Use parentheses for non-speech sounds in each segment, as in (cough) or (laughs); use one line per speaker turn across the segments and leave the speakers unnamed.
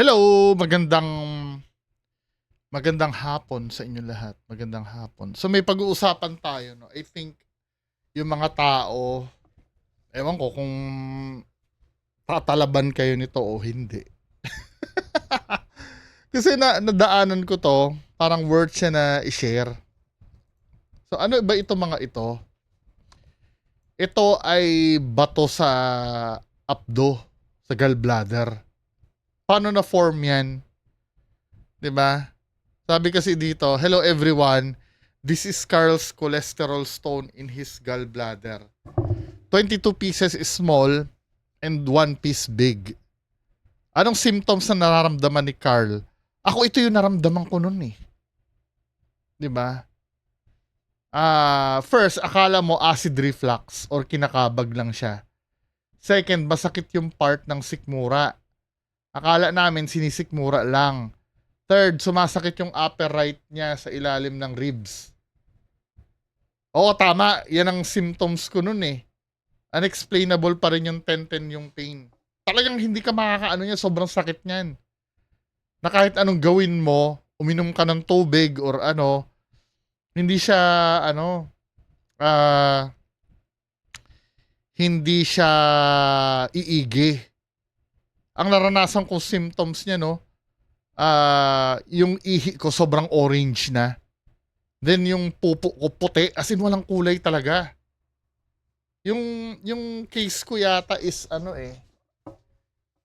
Hello, magandang magandang hapon sa inyo lahat. Magandang hapon. So may pag-uusapan tayo, no. I think yung mga tao, ewan ko kung tatalaban kayo nito o hindi. (laughs) Kasi na nadaanan ko to, parang worth siya na i-share. So ano ba ito mga ito? Ito ay bato sa abdo, sa gallbladder paano na form yan? 'Di ba? Sabi kasi dito, hello everyone. This is Carl's cholesterol stone in his gallbladder. 22 pieces is small and 1 piece big. Anong symptoms na nararamdaman ni Carl? Ako ito yung naramdaman ko noon eh. 'Di ba? Ah, first, akala mo acid reflux or kinakabag lang siya. Second, masakit yung part ng sikmura. Akala namin sinisikmura lang. Third, sumasakit yung upper right niya sa ilalim ng ribs. Oo, tama. Yan ang symptoms ko nun eh. Unexplainable pa rin yung tenten yung pain. Talagang hindi ka makakaano niya, sobrang sakit niyan. Na kahit anong gawin mo, uminom ka ng tubig or ano, hindi siya, ano, ah, hindi siya iigi ang naranasan kong symptoms niya, no, ah yung ihi ko sobrang orange na. Then yung pupo ko puti, as in walang kulay talaga. Yung yung case ko yata is ano eh.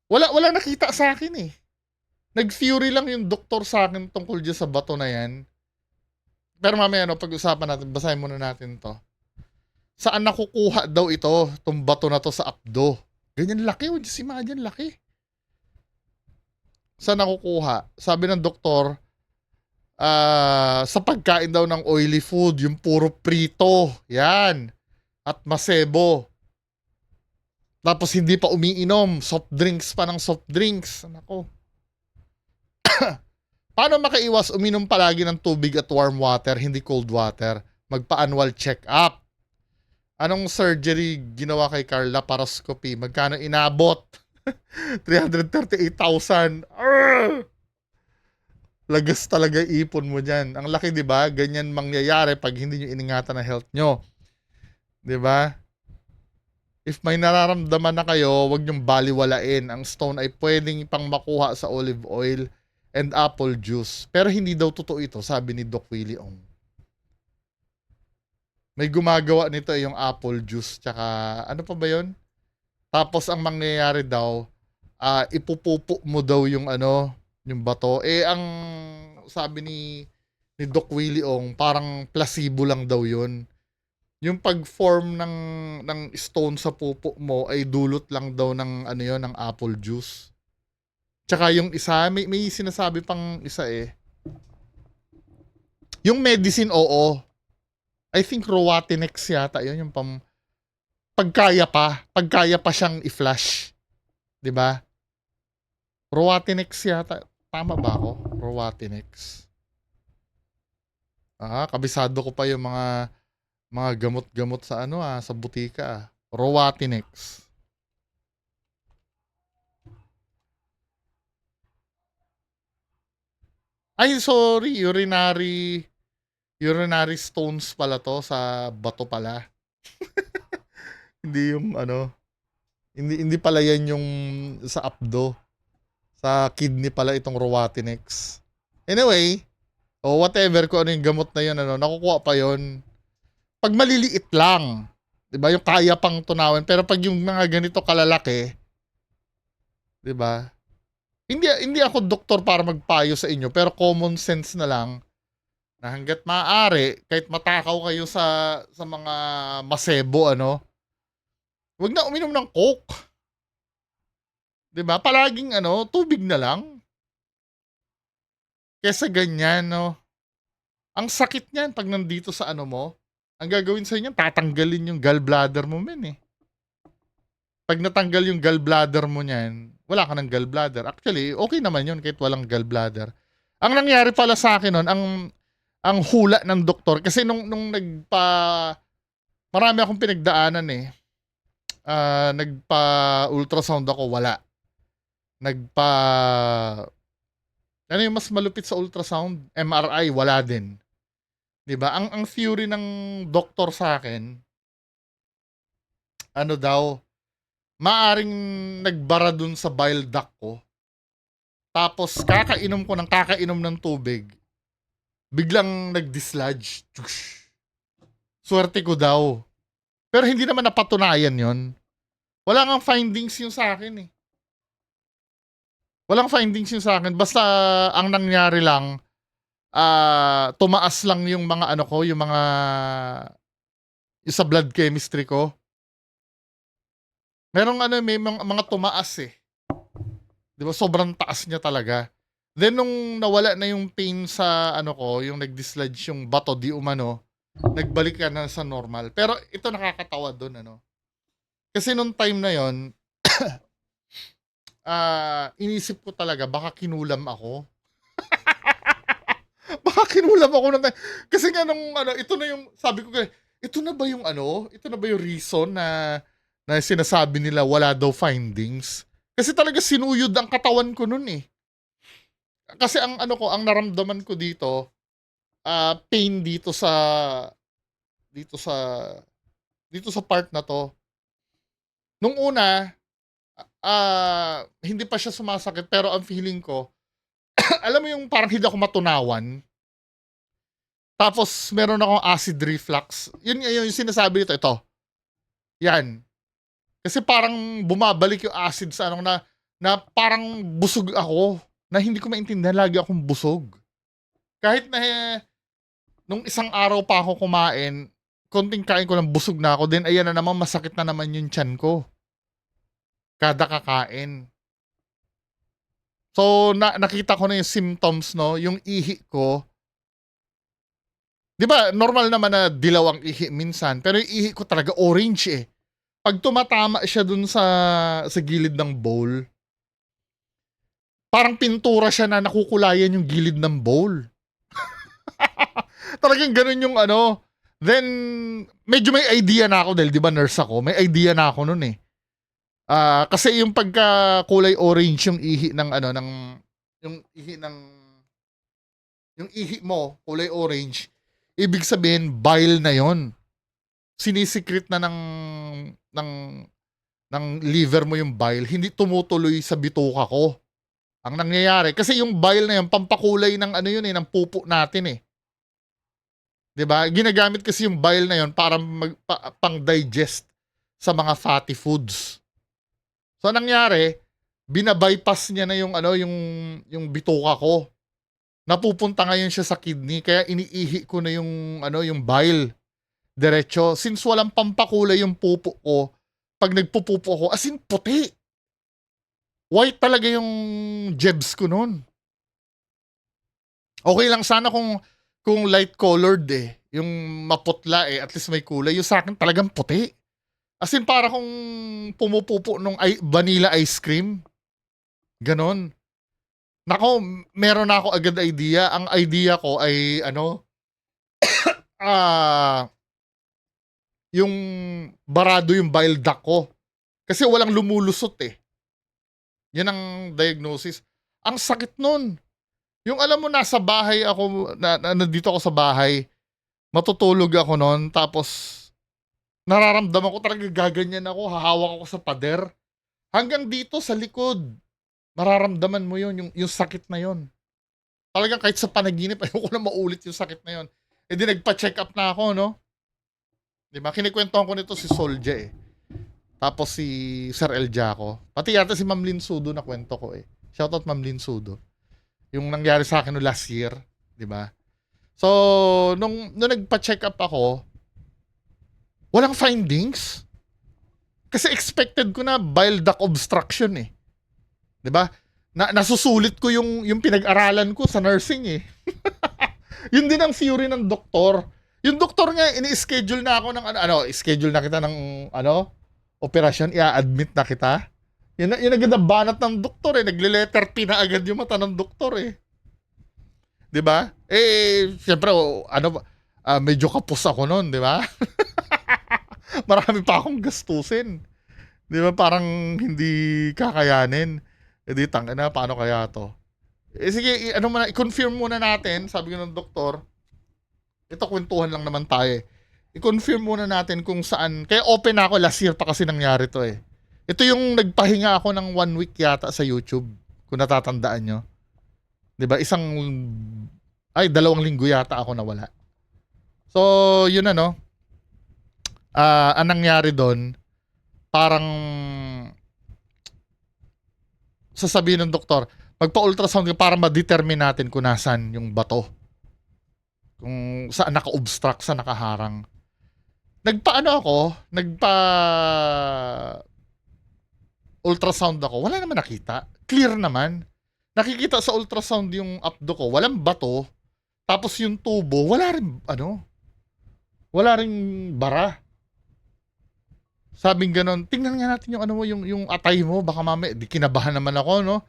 Wala wala nakita sa akin eh. Nag-fury lang yung doktor sa akin tungkol dyan sa bato na yan. Pero mamaya no, pag-usapan natin, basahin muna natin to. Saan nakukuha daw ito, tong bato na to sa abdo? Ganyan laki, oh, just imagine, laki sa nakukuha? Sabi ng doktor, uh, sa pagkain daw ng oily food, yung puro prito, yan, at masebo. Tapos hindi pa umiinom, soft drinks pa ng soft drinks. Nako. (coughs) Paano makaiwas uminom palagi ng tubig at warm water, hindi cold water? Magpa-annual check-up. Anong surgery ginawa kay Carla? Paroscopy. Magkano inabot? 338,000. Lagas talaga ipon mo dyan. Ang laki, di ba? Ganyan mangyayari pag hindi nyo iningatan ang health nyo. Di ba? If may nararamdaman na kayo, huwag nyong baliwalain. Ang stone ay pwedeng pang makuha sa olive oil and apple juice. Pero hindi daw totoo ito, sabi ni Doc Willie Ong. May gumagawa nito yung apple juice. Tsaka, ano pa ba yon? Tapos ang mangyayari daw, uh, ipupupo mo daw yung ano, yung bato. Eh ang sabi ni ni Doc Willie Ong, parang placebo lang daw 'yun. Yung pag-form ng ng stone sa pupo mo ay dulot lang daw ng ano 'yon, ng apple juice. Tsaka yung isa, may, may sinasabi pang isa eh. Yung medicine, oo. I think Roatinex yata yun, yung pam, pagkaya pa, pagkaya pa siyang i-flash. 'Di ba? Roatinex yata. Tama ba ako? Roatinex. Ah, kabisado ko pa yung mga mga gamot-gamot sa ano ah, sa butika ah. Roatinex. Ay, sorry. Urinary urinary stones pala to sa bato pala. (laughs) Hindi yung ano, hindi hindi pala yan yung sa abdo. Sa kidney pala itong Roatinex. Anyway, o oh, whatever ko ano yung gamot na yun, ano, nakukuha pa yon Pag maliliit lang, 'di ba? Yung kaya pang tunawin, pero pag yung mga ganito kalalaki, 'di ba? Hindi hindi ako doktor para magpayo sa inyo, pero common sense na lang na hangga't maaari, kahit matakaw kayo sa sa mga masebo ano, Huwag na uminom ng coke. 'Di ba? Palaging ano, tubig na lang. Kesa ganyan, no. Ang sakit niyan pag nandito sa ano mo. Ang gagawin sa inyo, tatanggalin yung gallbladder mo men eh. Pag natanggal yung gallbladder mo niyan, wala ka ng gallbladder. Actually, okay naman yun kahit walang gallbladder. Ang nangyari pala sa akin noon, ang ang hula ng doktor kasi nung nung nagpa marami akong pinagdaanan eh uh, nagpa-ultrasound ako, wala. nagpa ano yung mas malupit sa ultrasound? MRI, wala din. 'Di ba? Ang ang theory ng doktor sa akin ano daw, maaring nagbara dun sa bile duct ko. Tapos kakainom ko ng kakainom ng tubig. Biglang nag-dislodge. Swerte ko daw. Pero hindi naman napatunayan yon. Wala nga findings yun sa akin eh. Walang findings yun sa akin. Basta ang nangyari lang, ah tumaas lang yung mga ano ko, yung mga yung sa blood chemistry ko. Merong ano, may mga, mga tumaas eh. 'Di ba? Sobrang taas niya talaga. Then nung nawala na yung pain sa ano ko, yung nag-dislodge yung bato di umano, nagbalik ka na sa normal. Pero ito nakakatawa doon ano. Kasi nung time na yon (coughs) ah inisip ko talaga baka kinulam ako. (laughs) baka kinulam ako nung time. Kasi nga nung ano, ito na yung sabi ko kay ito na ba yung ano? Ito na ba yung reason na na sinasabi nila wala daw findings? Kasi talaga sinuyod ang katawan ko nun eh. Kasi ang ano ko, ang naramdaman ko dito, ah pain dito sa dito sa dito sa part na to. Nung una, ah hindi pa siya sumasakit pero ang feeling ko, (clears throat) alam mo yung parang hindi ako matunawan. Tapos meron akong acid reflux. Yun nga yung sinasabi nito, ito. Yan. Kasi parang bumabalik yung acid sa ano na na parang busog ako na hindi ko maintindihan lagi akong busog. Kahit na eh, nung isang araw pa ako kumain, konting kain ko lang busog na ako, then ayan na naman masakit na naman yung tiyan ko. Kada kakain. So na, nakita ko na yung symptoms no, yung ihi ko. 'Di ba, normal naman na dilaw ang ihi minsan, pero yung ihi ko talaga orange eh pag tumatama siya dun sa sa gilid ng bowl, parang pintura siya na nakukulayan yung gilid ng bowl. Talagang ganun yung ano. Then, medyo may idea na ako dahil di ba nurse ako, may idea na ako nun eh. Ah, kasi yung pagka kulay orange yung ihi ng ano ng yung ihi ng yung ihi mo kulay orange, ibig sabihin bile na yon. Sinisikret na ng ng ng liver mo yung bile, hindi tumutuloy sa bituka ko. Ang nangyayari, kasi yung bile na yun, pampakulay ng ano yun eh, ng pupo natin eh. 'Di ba? Ginagamit kasi yung bile na yun para mag, pa, pang-digest sa mga fatty foods. So nangyari, binabypass niya na yung ano, yung yung bituka ko. Napupunta ngayon siya sa kidney kaya iniihi ko na yung ano, yung bile diretso. Since walang pampakulay yung pupo ko, pag nagpupupo ako, as in puti. White talaga yung jebs ko noon. Okay lang sana kung kung light colored eh, yung maputla eh, at least may kulay. Yung sa akin talagang puti. As in para kung pumupupo nung vanilla ice cream. Ganon. Nako, meron na ako agad idea. Ang idea ko ay ano, (coughs) ah, yung barado yung bile duct ko. Kasi walang lumulusot eh. Yan ang diagnosis. Ang sakit nun. Yung alam mo, nasa bahay ako, na, na, nandito ako sa bahay, matutulog ako nun, tapos nararamdaman ko talaga gaganyan ako, hahawak ako sa pader. Hanggang dito sa likod, mararamdaman mo yun, yung, yung sakit na yun. Talagang kahit sa panaginip, (laughs) ayoko na maulit yung sakit na yun. E di nagpa-check up na ako, no? Di ba? Kinikwentuhan ko nito si Solja eh. Tapos si Sir El Jaco. Pati yata si Ma'am Lin Sudo na kwento ko eh. Shoutout Ma'am Lin Sudo. Yung nangyari sa akin no last year. Di ba? So, nung, nung nagpa-check up ako, walang findings. Kasi expected ko na bile duct obstruction eh. 'Di ba? Na nasusulit ko yung yung pinag-aralan ko sa nursing eh. (laughs) yun din ang theory ng doktor. Yung doktor nga, ini-schedule na ako ng ano, ano, schedule na kita ng ano, operasyon, i-admit na kita. Yun, yun agad ang banat ng doktor eh. Nagle-letter P na agad yung mata ng doktor eh. 'Di ba? Eh, siyempre, oh, ano, uh, medyo kapos ako noon, 'di ba? (laughs) Marami pa akong gastusin. 'Di ba? Parang hindi kakayanin. Eh di tangina, paano kaya to? Eh sige, ano muna, i-confirm muna natin, sabi ko ng doktor. Ito kwentuhan lang naman tayo eh. I-confirm muna natin kung saan. Kaya open ako last year pa kasi nangyari to eh. Ito yung nagpahinga ako ng one week yata sa YouTube. Kung natatandaan nyo. ba Isang, ay dalawang linggo yata ako nawala. So, yun ano. Ah, ang nangyari doon, parang sasabihin ng doktor, magpa-ultrasound ka para ma-determine natin kung nasan yung bato. Kung saan naka-obstruct, saan nakaharang. Nagpaano ako, nagpa ultrasound ako, wala naman nakita. Clear naman. Nakikita sa ultrasound yung abdo ko, walang bato. Tapos yung tubo, wala rin, ano, wala rin bara. Sabing ganon, tingnan nga natin yung ano mo, yung, yung atay mo, baka mamaya, di kinabahan naman ako, no?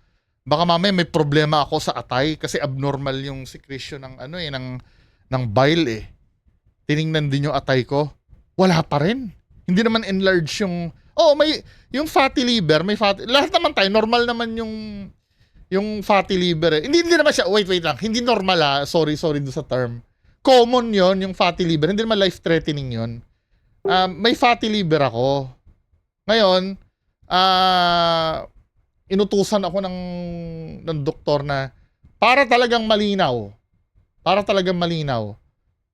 Baka mamaya may problema ako sa atay kasi abnormal yung secretion ng ano eh, ng, ng bile eh. Tiningnan din yung atay ko. Wala pa rin. Hindi naman enlarge yung, oh may, yung fatty liver, may fatty, lahat naman tayo, normal naman yung, yung fatty liver eh. Hindi, hindi naman siya, wait, wait lang, hindi normal ah, sorry, sorry do sa term. Common yon yung fatty liver, hindi naman life-threatening yon um, may fatty liver ako. Ngayon, ah inutusan ako ng ng doktor na para talagang malinaw, para talagang malinaw,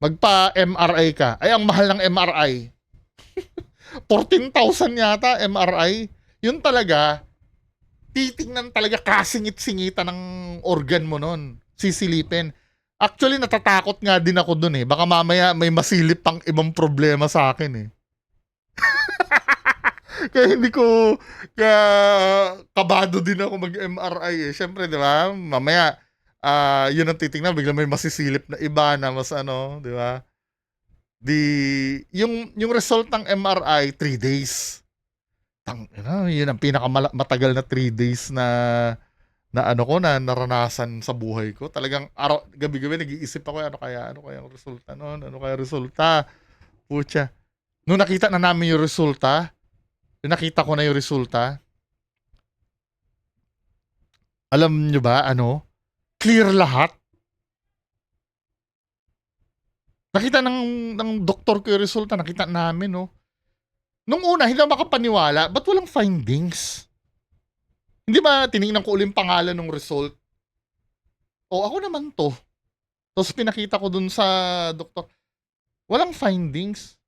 magpa MRI ka. Ay ang mahal ng MRI. (laughs) 14,000 yata MRI. Yun talaga titingnan talaga kasingit-singitan ng organ mo nun. Sisilipin. Actually, natatakot nga din ako dun eh. Baka mamaya may masilip pang ibang problema sa akin eh. (laughs) kaya hindi ko, kaya kabado din ako mag-MRI eh. Siyempre, di ba? Mamaya, ah yun ang titingnan, bigla may masisilip na iba na mas ano, di ba? Di, yung, yung result ng MRI, 3 days. Tang, yun ang pinakamatagal na 3 days na na ano ko na naranasan sa buhay ko. Talagang araw gabi-gabi nag-iisip ako ano kaya ano kaya ang resulta noon, ano kaya resulta. Pucha. Nung nakita na namin yung resulta, nakita ko na yung resulta, alam nyo ba ano? Clear lahat. Nakita ng, ng doktor ko yung resulta, nakita namin, no? Nung una, hindi ako makapaniwala, ba't walang findings? Hindi ba tiningnan ko ulit yung pangalan ng result? O ako naman to. Tapos pinakita ko dun sa doktor. Walang findings.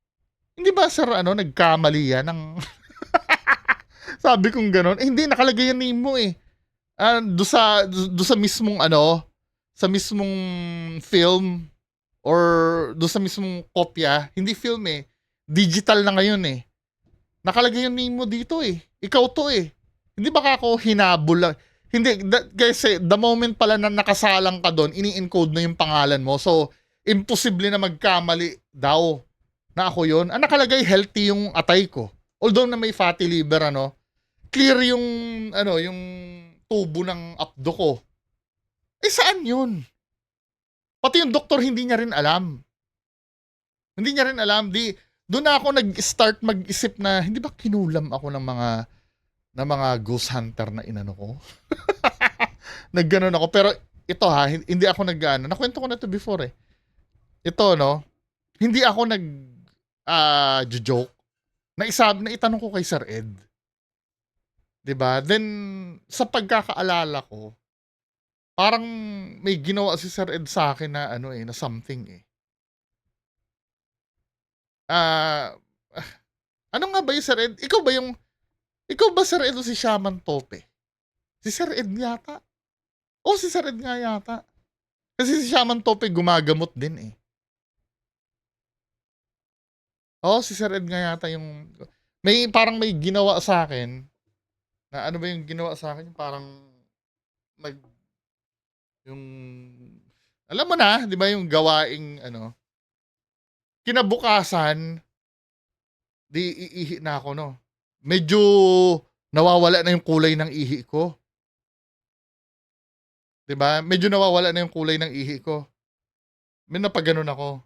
Hindi ba sir ano nagkamali yan ng (laughs) Sabi kong ganun. Eh, hindi nakalagay yan name mo eh. Ah, do sa do sa mismong ano, sa mismong film or do sa mismong kopya, hindi film eh. Digital na ngayon eh. Nakalagay yung name mo dito eh. Ikaw to eh. Hindi baka ako hinabol lang. Hindi, da, kasi the moment pala na nakasalang ka doon, ini-encode na yung pangalan mo. So, imposible na magkamali daw na ako yon. Ang nakalagay, healthy yung atay ko. Although na may fatty liver, ano, clear yung, ano, yung tubo ng abdo ko. Eh, saan yun? Pati yung doktor hindi niya rin alam. Hindi niya rin alam. Di, doon ako nag-start mag-isip na, hindi ba kinulam ako ng mga na mga ghost hunter na inano ko. (laughs) Nagganon ako. Pero ito ha, hindi ako nag-ano. Nakwento ko na to before eh. Ito no, hindi ako nag uh, joke. Na isabi na itanong ko kay Sir Ed. 'Di ba? Then sa pagkakaalala ko, parang may ginawa si Sir Ed sa akin na ano eh, na something eh. Ah, (sighs) ano nga ba yung Sir Ed? Ikaw ba yung ikaw ba Sir Ed o si Shaman Tope? Si Sir Ed yata. O si Sir Ed nga yata. Kasi si Shaman Tope gumagamot din eh. Oh, si Sir Ed nga yata yung... May parang may ginawa sa akin. Na ano ba yung ginawa sa akin? Parang nag... Yung... Alam mo na, di ba yung gawaing ano... Kinabukasan, di iihi na ako, no? medyo nawawala na yung kulay ng ihi ko. 'Di ba? Medyo nawawala na yung kulay ng ihi ko. May napaganon ako.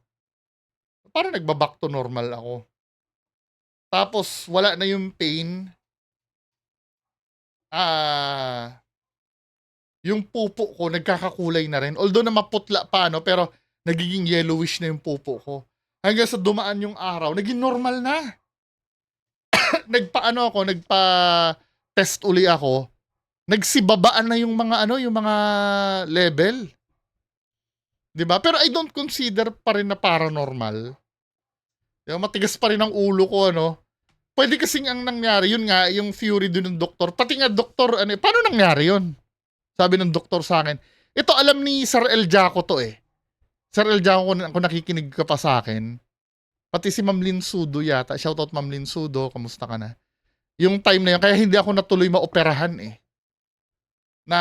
Parang nagba-back to normal ako. Tapos wala na yung pain. Ah, yung pupo ko nagkakakulay na rin. Although na maputla pa, no? Pero nagiging yellowish na yung pupo ko. Hanggang sa dumaan yung araw, naging normal na. (coughs) Nagpaano ako, nagpa-test uli ako. Nagsibabaan na yung mga ano, yung mga level. 'Di ba? Pero I don't consider pa rin na paranormal. ba? Matigas pa rin ang ulo ko, ano? Pwede kasing ang nangyari, yun nga, yung theory dun ng doktor. Pati nga doktor, ano, paano nangyari yun? Sabi ng doktor sa akin, ito alam ni Sir El Jaco to eh. Sir El Jaco, kung, kung nakikinig ka pa sa akin, pati si Ma'am Lynn Sudo yata, shoutout Ma'am Lynn Sudo, kamusta ka na? Yung time na yun, kaya hindi ako natuloy maoperahan eh. Na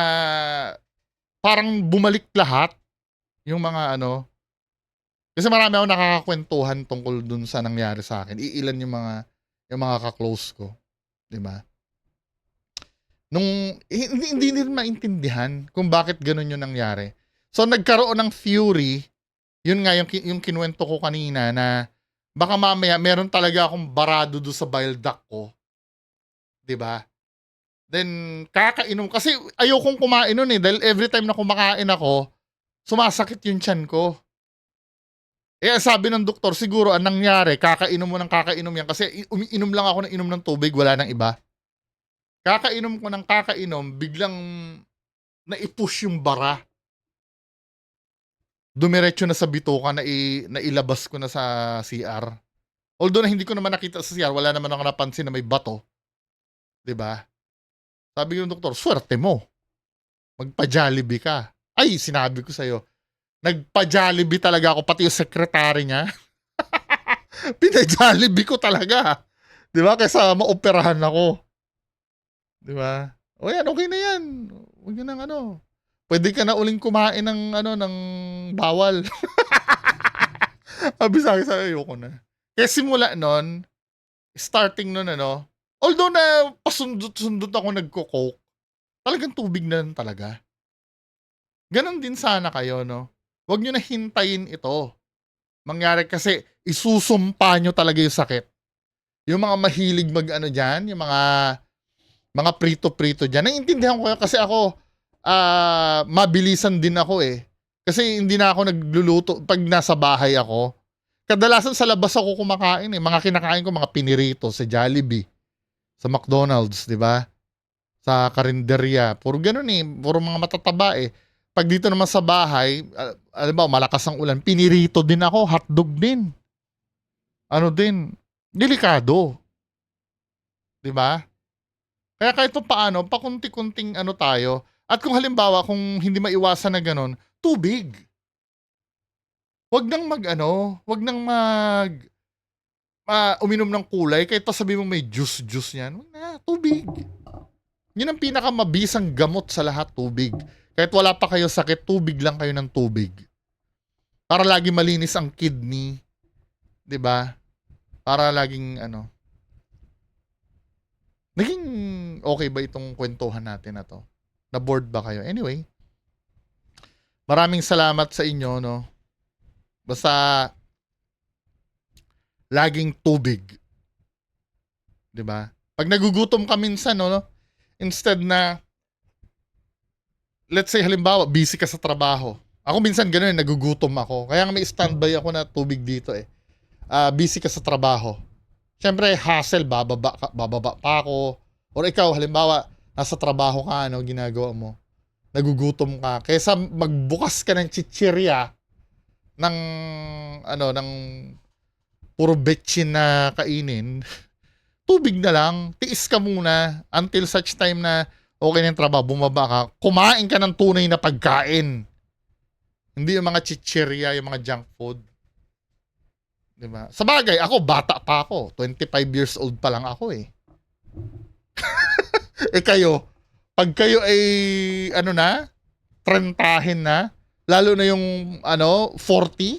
parang bumalik lahat yung mga ano. Kasi marami ako nakakakwentuhan tungkol dun sa nangyari sa akin. Iilan yung mga yung mga ka-close ko. 'Di ba? Nung hindi, hindi nila maintindihan kung bakit ganun yung nangyari. So nagkaroon ng theory, yun nga yung, yung kinuwento ko kanina na baka mamaya meron talaga akong barado do sa bile duct ko. 'Di ba? Then kakainom kasi ayokong kumain nun eh dahil every time na kumakain ako, sumasakit yung tiyan ko. Eh sabi ng doktor, siguro ang nangyari, kakainom mo ng kakainom yan kasi umiinom lang ako ng inom ng tubig, wala nang iba. Kakainom ko ng kakainom, biglang naipush yung bara. Dumiretso na sa bituka na, i, na ilabas ko na sa CR. Although na hindi ko naman nakita sa CR, wala naman ako napansin na may bato. 'Di ba? Sabi ng doktor, swerte mo. Magpa-Jollibee ka. Ay, sinabi ko sa'yo, nagpa-Jollibee talaga ako, pati yung sekretary niya. (laughs) Pina-Jollibee ko talaga. 'Di ba? Kaysa maoperahan ako. 'Di ba? O yan, okay na yan. Huwag yun ng ano. Pwede ka na uling kumain ng ano ng bawal. (laughs) Sabi sa akin, sabi, ayoko na. Kaya simula nun, starting nun ano, although na pasundot-sundot ako nagko-coke, talagang tubig na lang talaga. Ganon din sana kayo, no? Huwag nyo na hintayin ito. Mangyari kasi isusumpa nyo talaga yung sakit. Yung mga mahilig mag ano dyan, yung mga mga prito-prito dyan. Naiintindihan ko kasi ako, ah mabilisan din ako eh. Kasi hindi na ako nagluluto pag nasa bahay ako. Kadalasan sa labas ako kumakain eh. Mga kinakain ko, mga pinirito sa Jollibee, sa McDonald's, di ba? Sa karinderya. Puro ganun eh. Puro mga matataba eh. Pag dito naman sa bahay, uh, alam ba, malakas ang ulan, pinirito din ako, hotdog din. Ano din, delikado. Di ba? Kaya kahit pa paano, pakunti-kunting ano tayo. At kung halimbawa, kung hindi maiwasan na ganun, tubig. Wag nang mag ano, wag nang mag ah, uminom ng kulay kahit pa sabi mo may juice juice yan. Wag na, tubig. Yun ang pinakamabisang gamot sa lahat, tubig. Kahit wala pa kayo sakit, tubig lang kayo ng tubig. Para lagi malinis ang kidney. 'Di ba? Para laging ano. Naging okay ba itong kwentuhan natin na to? Na bored ba kayo? Anyway, maraming salamat sa inyo, no? Basta laging tubig. ba? Pag nagugutom ka minsan, no, instead na let's say halimbawa busy ka sa trabaho. Ako minsan ganoon, nagugutom ako. Kaya may standby ako na tubig dito eh. Ah, busy ka sa trabaho. Siyempre, hassle, bababa, bababa pa ako. Or ikaw, halimbawa, nasa trabaho ka, ano, ginagawa mo. Nagugutom ka. Kaysa magbukas ka ng chichirya, ng ano ng puro betchin na kainin (laughs) tubig na lang tiis ka muna until such time na okay na yung trabaho bumaba ka kumain ka ng tunay na pagkain hindi yung mga chichirya yung mga junk food di ba sa bagay ako bata pa ako 25 years old pa lang ako eh (laughs) eh kayo pag kayo ay ano na trentahin na Lalo na yung ano, 40.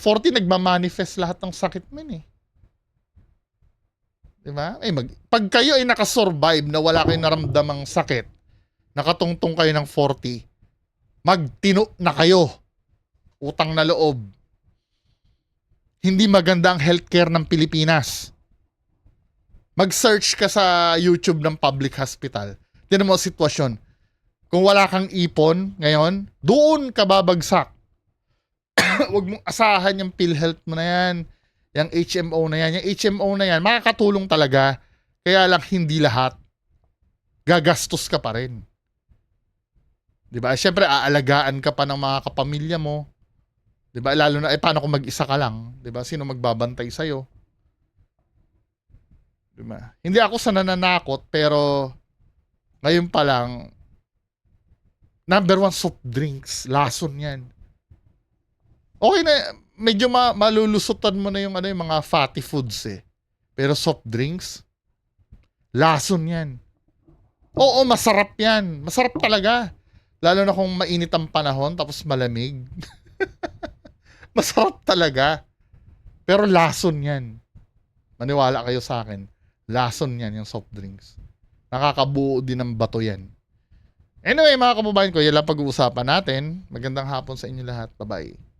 40 nagma-manifest lahat ng sakit men eh. 'Di ba? Eh mag, pag kayo ay nakasurvive na wala kayong naramdamang sakit, nakatungtong kayo ng 40, magtino na kayo. Utang na loob. Hindi maganda ang healthcare ng Pilipinas. Mag-search ka sa YouTube ng public hospital. Tinan mo ang sitwasyon Kung wala kang ipon ngayon, doon ka babagsak. (coughs) Huwag mong asahan yung PhilHealth mo na yan. Yung HMO na yan. Yung HMO na yan, makakatulong talaga. Kaya lang hindi lahat. Gagastos ka pa rin. 'Di ba? Siyempre, aalagaan ka pa ng mga kapamilya mo. 'Di ba? Lalo na, eh, paano kung mag-isa ka lang? 'Di ba? Sino magbabantay sa'yo? 'Di ba? Hindi ako sa nananakot, pero ngayon pa lang, number one, soft drinks. Lason yan. Okay na, medyo ma- malulusutan mo na yung, ano, yung mga fatty foods eh. Pero soft drinks, lason yan. Oo, masarap yan. Masarap talaga. Lalo na kung mainit ang panahon tapos malamig. (laughs) masarap talaga. Pero lason yan. Maniwala kayo sa akin. Lason yan yung soft drinks. Nakakabuo din ng bato yan. Anyway, mga kababayan ko, yan lang pag-uusapan natin. Magandang hapon sa inyo lahat. Bye-bye.